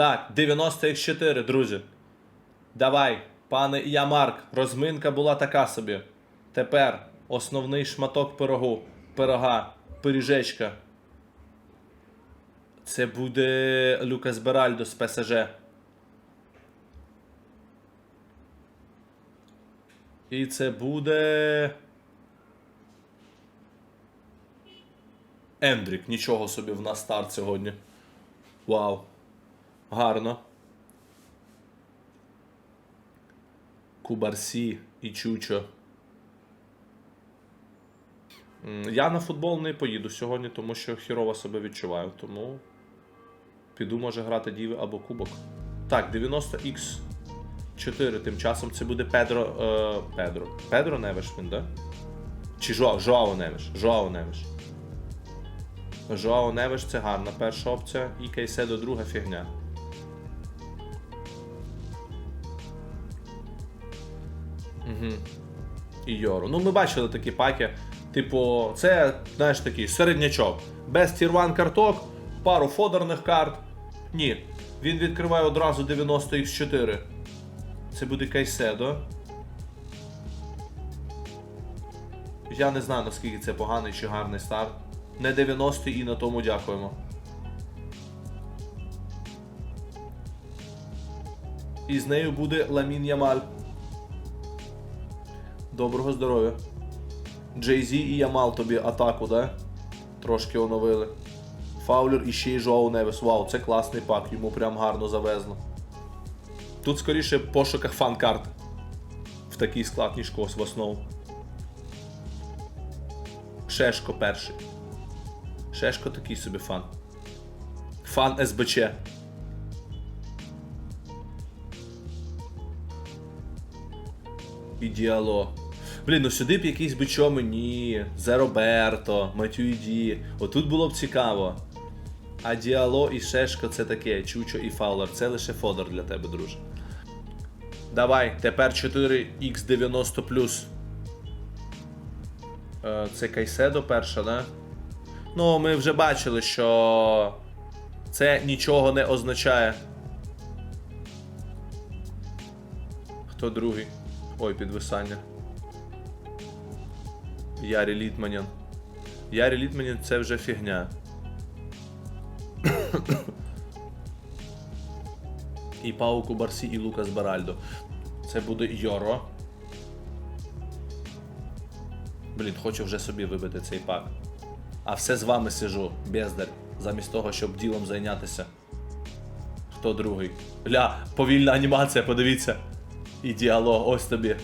Так, 90 x 4 друзі. Давай, пане Ямарк, розминка була така собі. Тепер основний шматок пирогу. Пирога, пиріжечка. Це буде Люкас Беральдо з ПСЖ. І це буде. Ендрік, нічого собі в нас старт сьогодні. Вау. Гарно. Кубарсі і Чучо. Я на футбол не поїду сьогодні, тому що хірово себе відчуваю. Тому піду, може, грати Діви або Кубок. Так, 90х 4. Тим часом це буде Педро. Е, Педро. Педро Невеш він, да? Чи Жоао, Жоао Невеш. Жоао Невеш. Жоао Невеш це гарна перша опція. І Кейседо друга фігня. Угу. І Йору. Ну, ми бачили такі паки. Типу, це, знаєш, такий середнячок. Без тірван карток, пару фодерних карт. Ні. Він відкриває одразу 90х4. Це буде Кайседо. Я не знаю, наскільки це поганий чи гарний старт. Не 90 і на тому дякуємо. І з нею буде Ламін Ямаль. Доброго здоров'я. Джей Зі і Ямал тобі атаку, да? Трошки оновили. Фаулер і ще й Жоу Невес. Вау, це класний пак, йому прям гарно завезло. Тут скоріше в пошуках фан-карт. В такий склад, ніж когось в основу. Шешко перший. Шешко такий собі фан. Фан СБЧ. І діало. Блін, ну сюди б якийсь би чо мені, Зе Роберто, Матюйді. Отут було б цікаво. А діало і Шешко це таке, Чучо і Фаулер. Це лише фодер для тебе, друже. Давай, тепер 4х90. Е, Це Кайседо перша, да? Ну, ми вже бачили, що це нічого не означає. Хто другий? Ой, підвисання. Ярі Літманян. Ярі Літманян це вже фігня. і Пау Кубарсі, і Лукас Баральдо. Це буде Йоро. Блін, хочу вже собі вибити цей пак. А все з вами сижу, бездар, замість того, щоб ділом зайнятися. Хто другий? Ля, повільна анімація, подивіться. І діалог, ось тобі.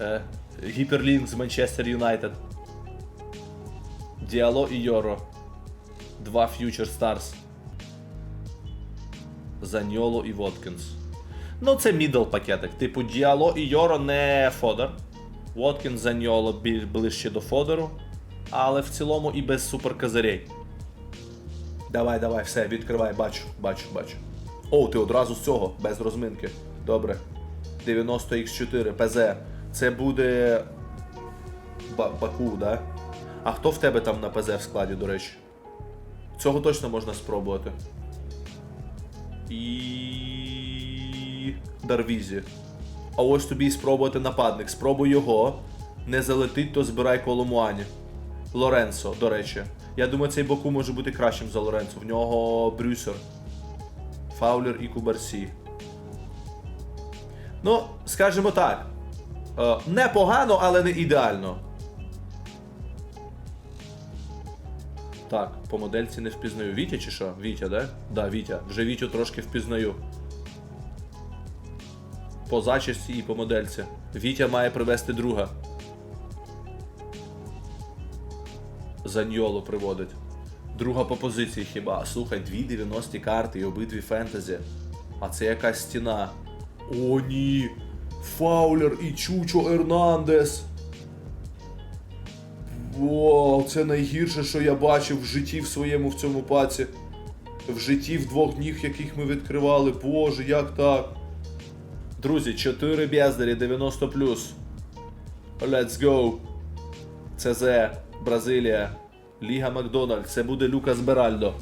Е, Гіперлінк з Манчестер Юнайтед. Діало і Йоро. Два Future Stars. Заньоло і Воткінс. Ну, це мідл пакетик. Типу Діало і Йоро не фодер. Воткінс Заньоло ближче до фодеру. Але в цілому і без суперкозирей. Давай, давай, все, відкривай, бачу, бачу, бачу. О, ти одразу з цього, без розминки. Добре. 90х4 ПЗ. Це буде. Ба- Баку, да? А хто в тебе там на ПЗ в складі, до речі? Цього точно можна спробувати. І. Дарвізі. А ось тобі і спробувати нападник. Спробуй його. Не залетить, то збирай Коломуані. Лоренцо, до речі. Я думаю, цей Баку може бути кращим за Лоренцо. В нього Брюсер. Фаулер і Кубарсі. Ну, скажімо так. Е, непогано, але не ідеально. Так, по модельці не впізнаю. Вітя чи що? Вітя, да? Да, Вітя. Вже Вітю трошки впізнаю. По зачісті і по модельці. Вітя має привезти друга. Заньоло приводить. Друга по позиції хіба. Слухай, дві 90 карти і обидві фентезі. А це якась стіна. О, ні. Фаулер і Чучо Ернандес. Вау, це найгірше, що я бачив в житті в своєму в цьому паці. В житті в двох ніг, яких ми відкривали. Боже, як так? Друзі, 4 бездарі 90 Let's go. ЦЗ, Бразилія, Ліга Макдональд. Це буде Люкас Беральдо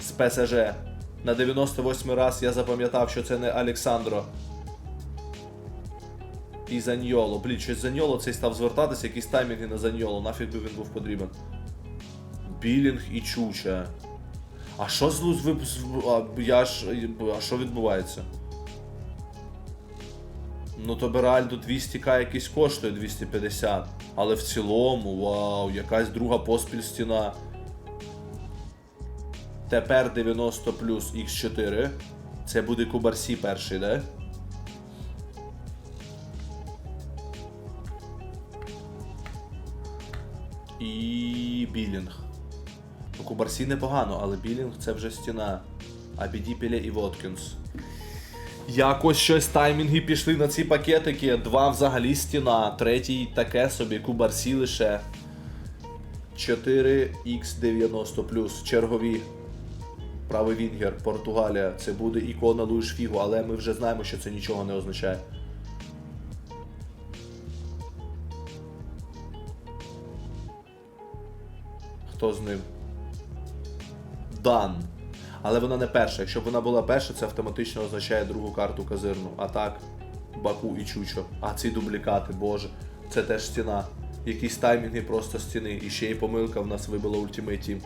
з ПСЖ. На 98 раз я запам'ятав, що це не Олександро. І Заньоло. Блін, щось Заньоло цей став звертатися, якісь таймінги на Заньоло. Нафіг би він був потрібен. Білінг і Чуча. А що з, з, з а, я ж, а що відбувається? Ну то Беральдо 200к якийсь коштує 250. Але в цілому, вау, якась друга поспіль стіна. Тепер 90 плюс Х4. Це буде Кубарсі перший, да? І білінг. Ну, Кубарсі непогано, але білінг це вже стіна. Абідіпіле і Воткінс. Якось щось таймінги пішли на ці пакетики. Два взагалі стіна, третій таке собі, Кубарсі лише. 4х90 чергові. Правий Вінгер, Португалія. Це буде ікона Луїш Фігу, але ми вже знаємо, що це нічого не означає. Хто з ним? Дан. Але вона не перша. Якщо б вона була перша, це автоматично означає другу карту казирну. А так, Баку і Чучо. А ці дублікати, боже. Це теж стіна. Якісь таймінги просто стіни. І ще й помилка в нас вибила Ultimate Team.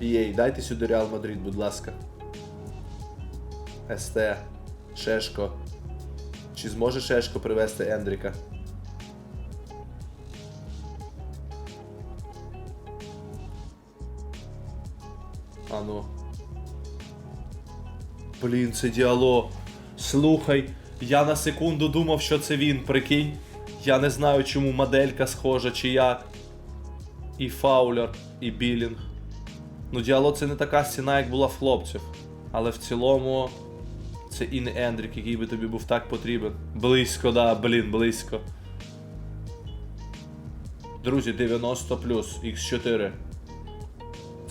Єй, дайте сюди Реал Мадрид, будь ласка. СТ. Шешко. Чи зможе Шешко привезти Ендріка? Ну. Блін, це діалог. Слухай, я на секунду думав, що це він, прикинь. Я не знаю, чому моделька схожа чи як. І Фаулер, і Білінг. Ну, діалог це не така стіна, як була в хлопців. Але в цілому. Це і не Ендрік, який би тобі був так потрібен. Близько, да, блін, близько. Друзі, 90 плюс, Х4.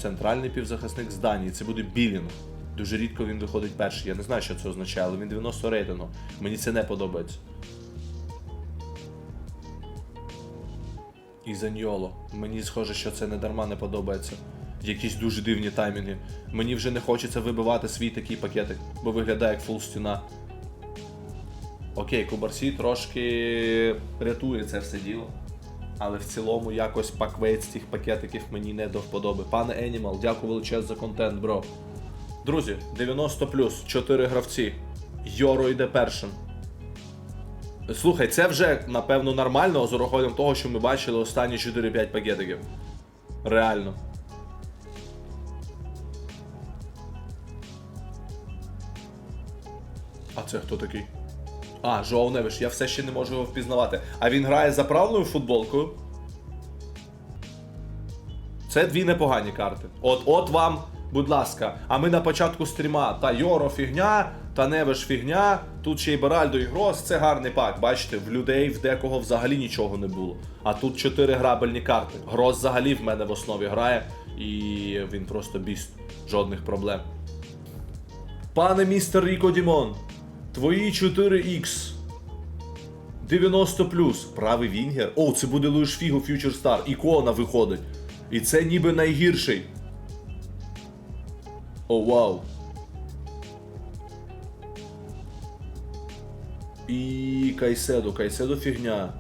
Центральний півзахисник з Данії. Це буде Білінг. Дуже рідко він виходить перший. Я не знаю, що це означає, але він 90 рейтингу. Мені це не подобається. І Заньоло. Мені схоже, що це не дарма не подобається. Якісь дуже дивні таймінги. Мені вже не хочеться вибивати свій такий пакетик, бо виглядає як фул стіна. Окей, Кубарсі трошки рятує це все діло. Але в цілому якось паквейт з цих пакетиків мені не до вподоби. Пане Енімал, дякую величезно за контент, бро. Друзі, 90 плюс, 4 гравці. Йоро йде першим. Слухай, це вже напевно нормально з урахуванням того, що ми бачили останні 4-5 пакетиків. Реально. А це хто такий? А, Жоу Невиш, я все ще не можу його впізнавати. А він грає за правильною футболкою. Це дві непогані карти. От от вам, будь ласка. А ми на початку стріма. Та Йоро фігня, та Невиш фігня. Тут ще й Беральдо і Грос. Це гарний пак. Бачите, в людей в декого взагалі нічого не було. А тут чотири грабельні карти. Грос взагалі в мене в основі грає. І він просто біст. Жодних проблем. Пане містер Ріко Дімон, твої 4х. 90 плюс. Правий Вінгер. О, це буде Луїш Фіго Future Star. Ікона виходить. І це ніби найгірший. О, вау. І Кайседо. Кайседо фігня.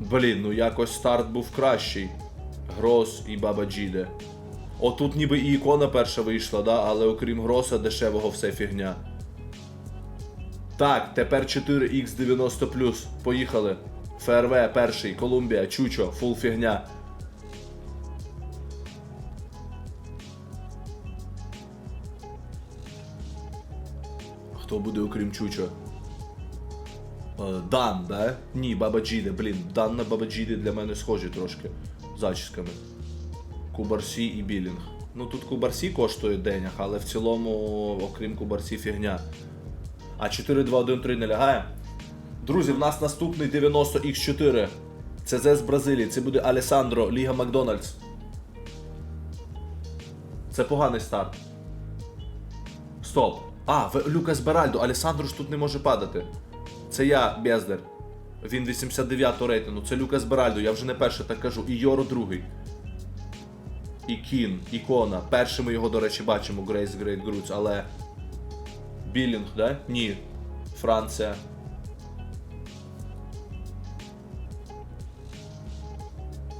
Блін, ну якось старт був кращий. Грос і Баба Джіде. Отут ніби і ікона перша вийшла, да? але окрім Гроса дешевого все фігня. Так, тепер 4х90. Поїхали. ФРВ перший, Колумбія, Чучо, фул фігня. Хто буде окрім Чучо? Е, Дан, да? Ні, Баба Джіде, блін. Дан на Баба Джіде для мене схожі трошки. Зачісками. Кубарсі і білінг. Ну тут Кубарсі коштує денях, але в цілому, окрім Кубарсі, фігня. А 4-2-1-3 не лягає. Друзі, в нас наступний 90Х4. Це з Бразилії. Це буде Алесандро, Ліга Макдональдс. Це поганий старт. Стоп. А, Люкас Беральдо, Алесандро ж тут не може падати. Це я, Бездер. Він 89 рейтингу. Це Люкас Беральдо, я вже не перший так кажу. І Йоро другий. і Кін, ікона. Першими його, до речі, бачимо Грейс Грейт Груц, але. Білінг, да? Ні. Франція.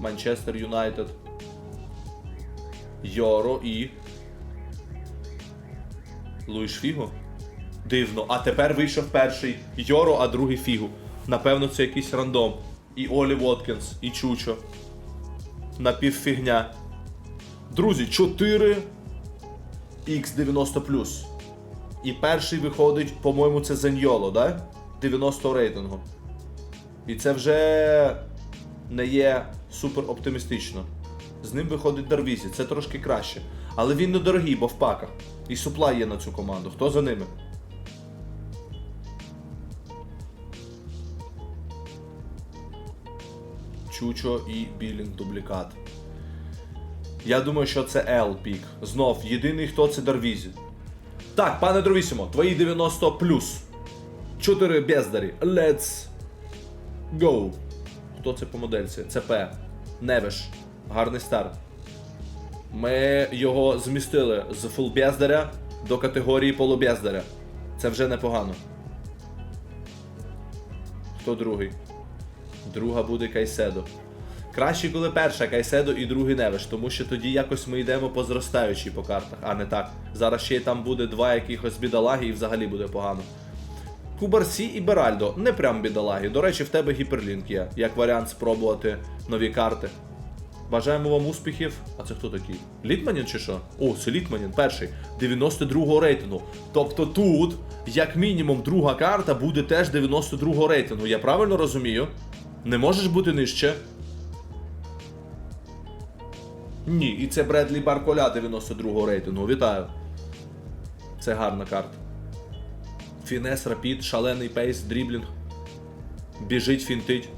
Манчестер Юнайтед. Йоро і. Луїш Фіго? Дивно. А тепер вийшов перший Йоро, а другий Фігу. Напевно, це якийсь рандом. І Олі Воткінс, і Чучо. Напівфігня. Друзі, 4 X90 І перший виходить, по-моєму, це Зеньоло, да? 90 рейтингу. І це вже не є супер оптимістично. З ним виходить Дарвізі, це трошки краще. Але він недорогий, бо в паках. І суплай є на цю команду. Хто за ними? Чучо і Білінг дублікат. Я думаю, що це L пік. Знов, єдиний хто це Дарвізі. Так, пане Дровісімо, твої 90 плюс. Чотири бездарі. Let's go. Хто це по модельці? ЦП. Невиш. Гарний старт. Ми його змістили з фулбездаря до категорії полубездаря. Це вже непогано. Хто другий? Друга буде Кайседо. Краще, коли перша Кайседо і другий Невиш, тому що тоді якось ми йдемо по зростаючій по картах, а не так. Зараз ще й там буде два якихось бідолаги і взагалі буде погано. Кубарсі і Беральдо не прям бідолаги. До речі, в тебе гіперлінк є, як варіант спробувати нові карти. Бажаємо вам успіхів. А це хто такий? Літманін чи що? О, це Літманін, перший. 92-го рейтингу. Тобто тут, як мінімум, друга карта буде теж 92-го рейтингу. Я правильно розумію? Не можеш бути нижче? Ні, і це Бредлі Барколя 92-го рейтингу. Вітаю. Це гарна карта. Фінес, рапід, шалений пейс, дріблінг. Біжить, фінтить.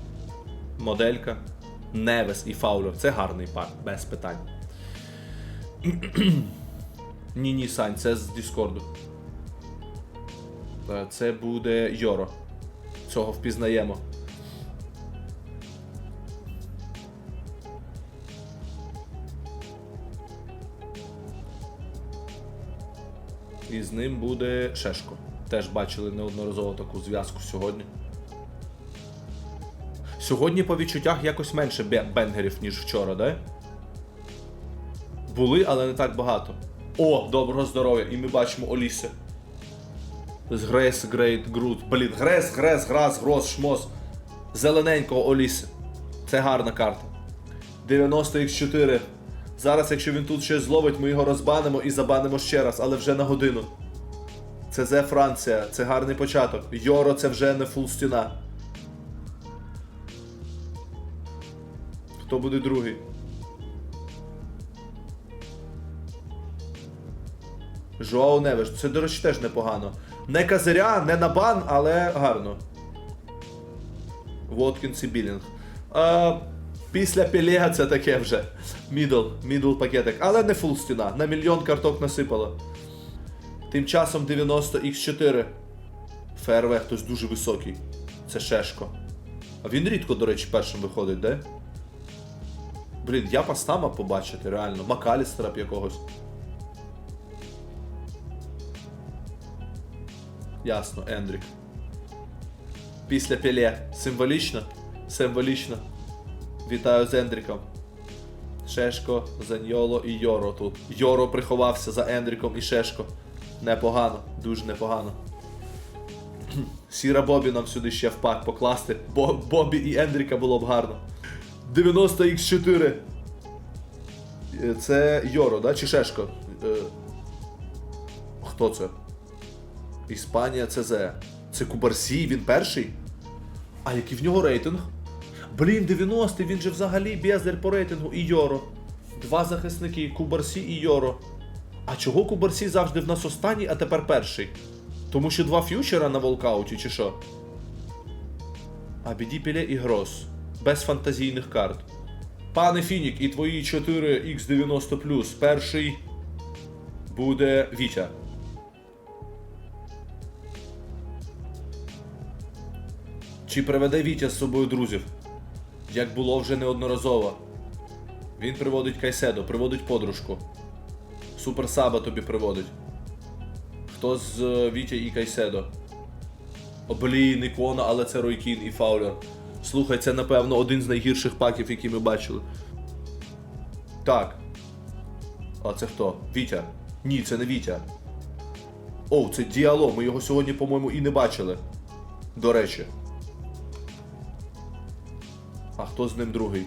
Моделька. Невес і Фаулер. Це гарний пар, без питань. ні, ні, Сань, це з Діскорду. Е, Це буде Йоро. Цього впізнаємо. І з ним буде Шешко. Теж бачили неодноразово таку зв'язку сьогодні. Сьогодні по відчуттях якось менше бенгерів, ніж вчора, да? Були, але не так багато. О, доброго здоров'я! І ми бачимо Оліси. З Грейс, Грейт, Грут. Блін, Грес, Грес, Грас, Грос, Шмос. Зелененького Оліси. Це гарна карта. 90x4. Зараз, якщо він тут щось зловить, ми його розбанимо і забанимо ще раз, але вже на годину. Це Зе Франція, це гарний початок. Йоро це вже не фул стіна. Хто буде другий? Жоау Невеш. Це, до речі, теж непогано. Не казиря, не на бан, але гарно. Воткінс і Білінг. А, після Пелега це таке вже. Мідл, мідл пакетик. Але не фул стіна. На мільйон карток насипало. Тим часом 90x4. ФРВ хтось дуже високий. Це Шешко. А він рідко, до речі, першим виходить, де? Блін, я пастама побачити, реально. Макалістера б якогось. Ясно, Ендрік. Після Пеле. Символічно? Символічно. Вітаю з Ендріком. Шешко, Заньоло і Йоро тут. Йоро приховався за Ендріком і Шешко. Непогано, дуже непогано. Сіра Бобі нам сюди ще в пак покласти. Бо Бобі і Ендріка було б гарно. 90x4. Е, Це Йоро, да? Чи Шешко? Е, Хто це? Іспанія ЦЗ. Це Кубарсі, він перший? А який в нього рейтинг? Блін, 90 він же взагалі бездарь по рейтингу і Йоро. Два захисники Кубарсі і Йоро. А чого Кубарсі завжди в нас останній, а тепер перший? Тому що два ф'ючера на волкауті, чи що? А біді Піле і Грос. Без фантазійних карт. Пане Фінік, і твої 4x90 перший буде Вітя. Чи приведе Вітя з собою друзів? Як було вже неодноразово. Він приводить Кайседо, приводить подружку. Супер Саба тобі приводить. Хто з е, Вітя і Кайседо? О, блін, ікона, але це Ройкін і Фаулер. Слухай, це напевно один з найгірших паків, які ми бачили. Так. А це хто? Вітя. Ні, це не Вітя. О, це діало. Ми його сьогодні, по-моєму, і не бачили. До речі. А хто з ним другий?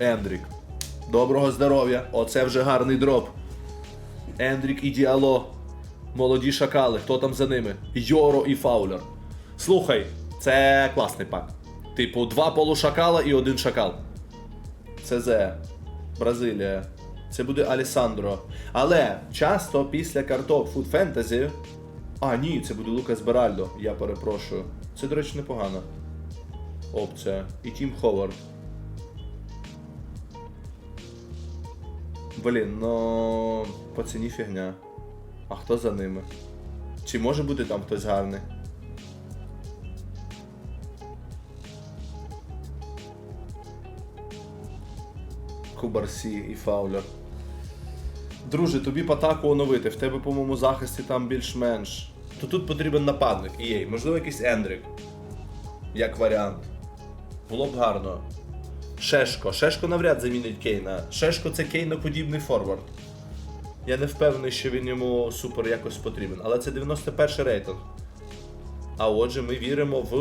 Ендрік. Доброго здоров'я! Оце вже гарний дроп. Ендрік і Діало. Молоді шакали. Хто там за ними? Йоро і Фаулер. Слухай, це класний пак. Типу, два полушакала і один шакал. ЦЗ. Бразилія. Це буде Алісандро. Але часто після карток Food Fantasy. А, ні, це буде Лукас Беральдо. Я перепрошую. Це, до речі, непогана опція. І Тім Ховард. Блін, ну по ціні фігня. А хто за ними? Чи може бути там хтось гарний? Кубарсі і Фаулер. Друже, тобі б атаку оновити, в тебе, по-моєму, захисті там більш-менш. То тут потрібен нападник, єй, можливо, якийсь Ендрик. Як варіант. Було б гарно. Шешко. Шешко навряд замінить Кейна. Шешко це Кейноподібний форвард. Я не впевнений, що він йому супер якось потрібен. Але це 91 рейтинг. А отже, ми віримо в.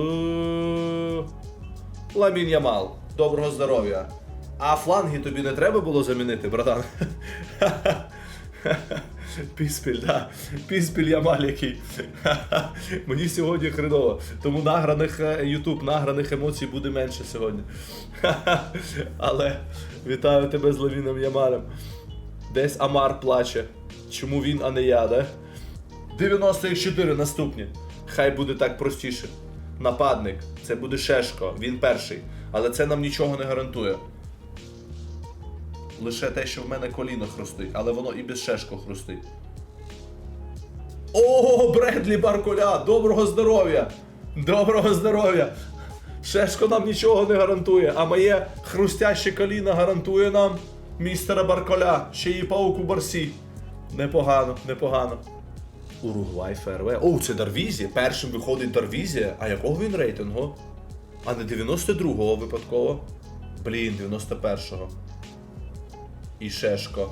Ламін Ямал. Доброго здоров'я. А фланги тобі не треба було замінити, братан? Піспіль. Піспіль Ямаль який. Мені сьогодні хреново. Тому награних е, YouTube, награних емоцій буде менше сьогодні. Але вітаю тебе з Лавіном Ямалем. Десь Амар плаче. Чому він, а не я, да? 94 наступні. Хай буде так простіше. Нападник. Це буде Шешко, він перший. Але це нам нічого не гарантує. Лише те, що в мене коліно хрустить, але воно і без Шешко хрустить. О, Бредлі Баркуля! Доброго здоров'я! Доброго здоров'я! Шешко нам нічого не гарантує, а моє хрустяще коліно гарантує нам містера Барколя, ще і пауку Барсі. Непогано, непогано. Уругвай ФРВ. О, це Дарвізі. Першим виходить Дарвізі. А якого він рейтингу? А не 92-го випадково. Блін, 91-го. І Шешко.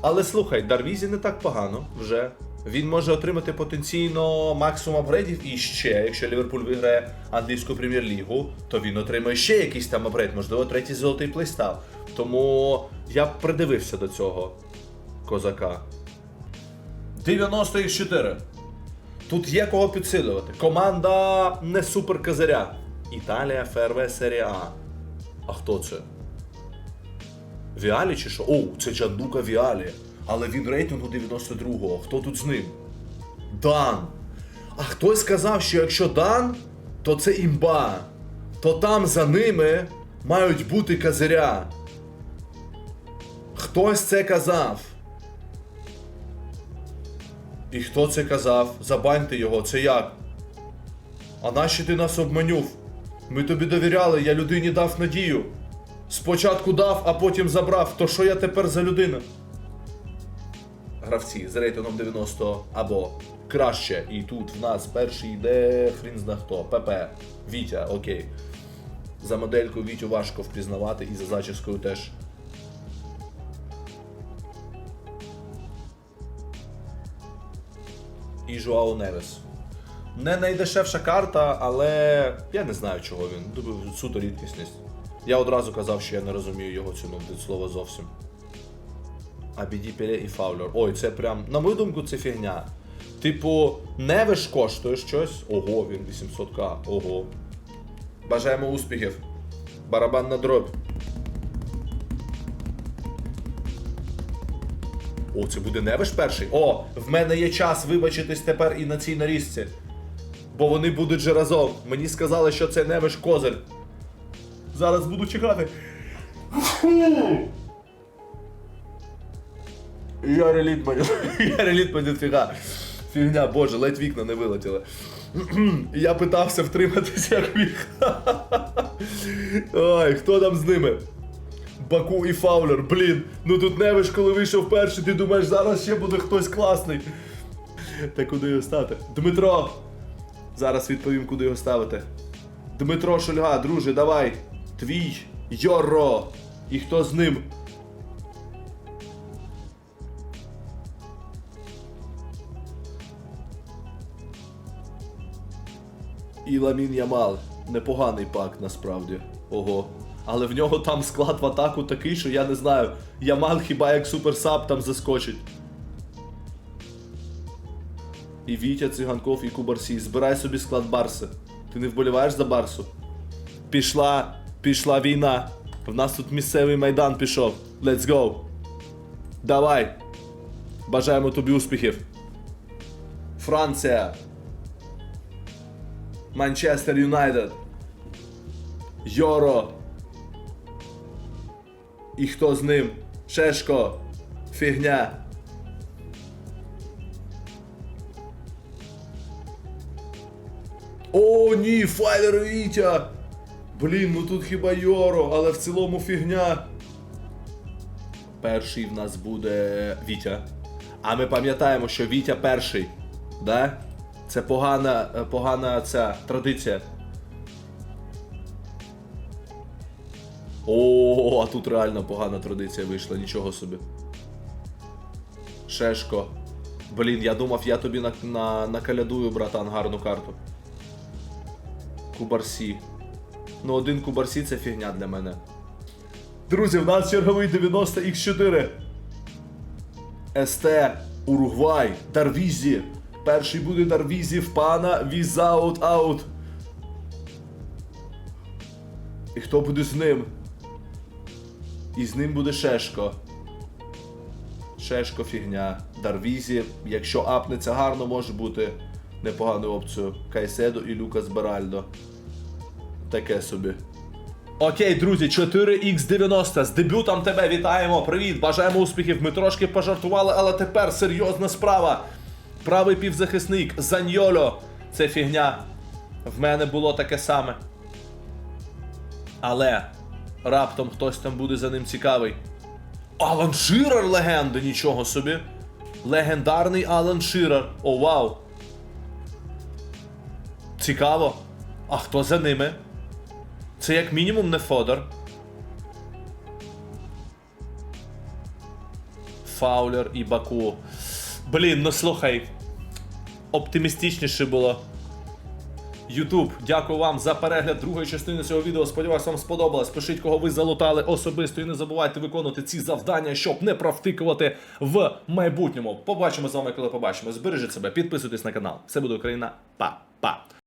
Але слухай, Дарвізі не так погано вже. Він може отримати потенційно максимум апгрейдів і ще, якщо Ліверпуль виграє англійську прем'єр-лігу, то він отримає ще якийсь там апгрейд, можливо, третій золотий плейстав. Тому я б придивився до цього козака. 94. Тут є кого підсилювати. Команда не супер козиря. Італія, ФРВ, серія А. А хто це? Віалі чи що? О, це Джандука Віалі. Але він рейтингу 92-го. Хто тут з ним? Дан. А хтось сказав, що якщо Дан, то це імба. То там за ними мають бути козиря. Хтось це казав. І хто це казав? Забаньте його, це як? А нащо ти нас обманюв? Ми тобі довіряли, я людині дав надію. Спочатку дав, а потім забрав. То що я тепер за людина? Гравці з рейтингом 90 або краще. І тут в нас перший йде хрін зна хто. ПП. Вітя, окей. За модельку Вітю важко впізнавати і за зачіскою теж. І Жуао Невес. Не найдешевша карта, але я не знаю, чого він. Суто рідкісність. Я одразу казав, що я не розумію його ціну від слова зовсім. Абіді Пеле і Фаулер. Ой, це прям, на мою думку, це фігня. Типу, Невеш коштує щось. Ого, він 800к. Ого. Бажаємо успіхів. Барабан на дробь. О, це буде Невеш перший. О, в мене є час вибачитись тепер і на цій нарізці. Бо вони будуть же разом. Мені сказали, що це Невеш Козир. Зараз буду чекати. Я реліт мені. Я реліт мені фіга. Фігня, боже, ледь вікна не вилетіли. Я питався втриматися як міг. Ой, хто там з ними? Баку і Фаулер. Блін, ну тут Невиш, коли вийшов перший, ти думаєш, зараз ще буде хтось класний. Та куди його стати? Дмитро! Зараз відповім, куди його ставити. Дмитро Шульга, друже, давай. Твій Йоро. І хто з ним? І Ламін Ямал. Непоганий пак насправді. Ого. Але в нього там склад в атаку такий, що я не знаю. Ямал хіба як суперсап там заскочить. І Вітя Циганков, і Кубарсій. Збирай собі склад Барси. Ти не вболіваєш за Барсу? Пішла, пішла війна. В нас тут місцевий майдан пішов. Let's go. Давай. Бажаємо тобі успіхів. Франція. Манчестер Юнайтед. Йоро. І хто з ним? Шешко. Фігня. О, ні, Файлер Вітя! Блін, ну тут хіба Йоро, але в цілому фігня. Перший в нас буде Вітя. А ми пам'ятаємо, що Вітя перший. Да? Це погана, е, погана ця традиція. О, а тут реально погана традиція вийшла, нічого собі. Шешко. Блін, я думав, я тобі на, на, накалядую, братан, гарну карту. Кубарсі. Ну, один Кубарсі це фігня для мене. Друзі, в нас черговий 90 x 4 СТ, Уругвай, Дарвізі. Перший буде Дарвізі в пана, візаут аут. І хто буде з ним? І з ним буде Шешко. Шешко фігня. Дарвізі, якщо апнеться гарно, може бути непоганою опцією. Кайседо і Люкас Беральдо. Таке собі. Окей, друзі, 4х90. З дебютом тебе вітаємо. Привіт, бажаємо успіхів. Ми трошки пожартували, але тепер серйозна справа. Правий півзахисник Заньйоло. Це фігня. В мене було таке саме. Але раптом хтось там буде за ним цікавий. Алан Ширер легенда, нічого собі. Легендарний Алан Ширер. О, вау. Цікаво. А хто за ними? Це як мінімум не Фодор. Фаулер і Баку. Блін, ну слухай. Оптимістичніше було. Ютуб, дякую вам за перегляд другої частини цього відео. Сподіваюсь, вам сподобалось. Пишіть, кого ви залутали особисто і не забувайте виконувати ці завдання, щоб не провтикувати в майбутньому. Побачимо з вами, коли побачимо. Збережіть себе, підписуйтесь на канал. Все буде Україна. Па-па.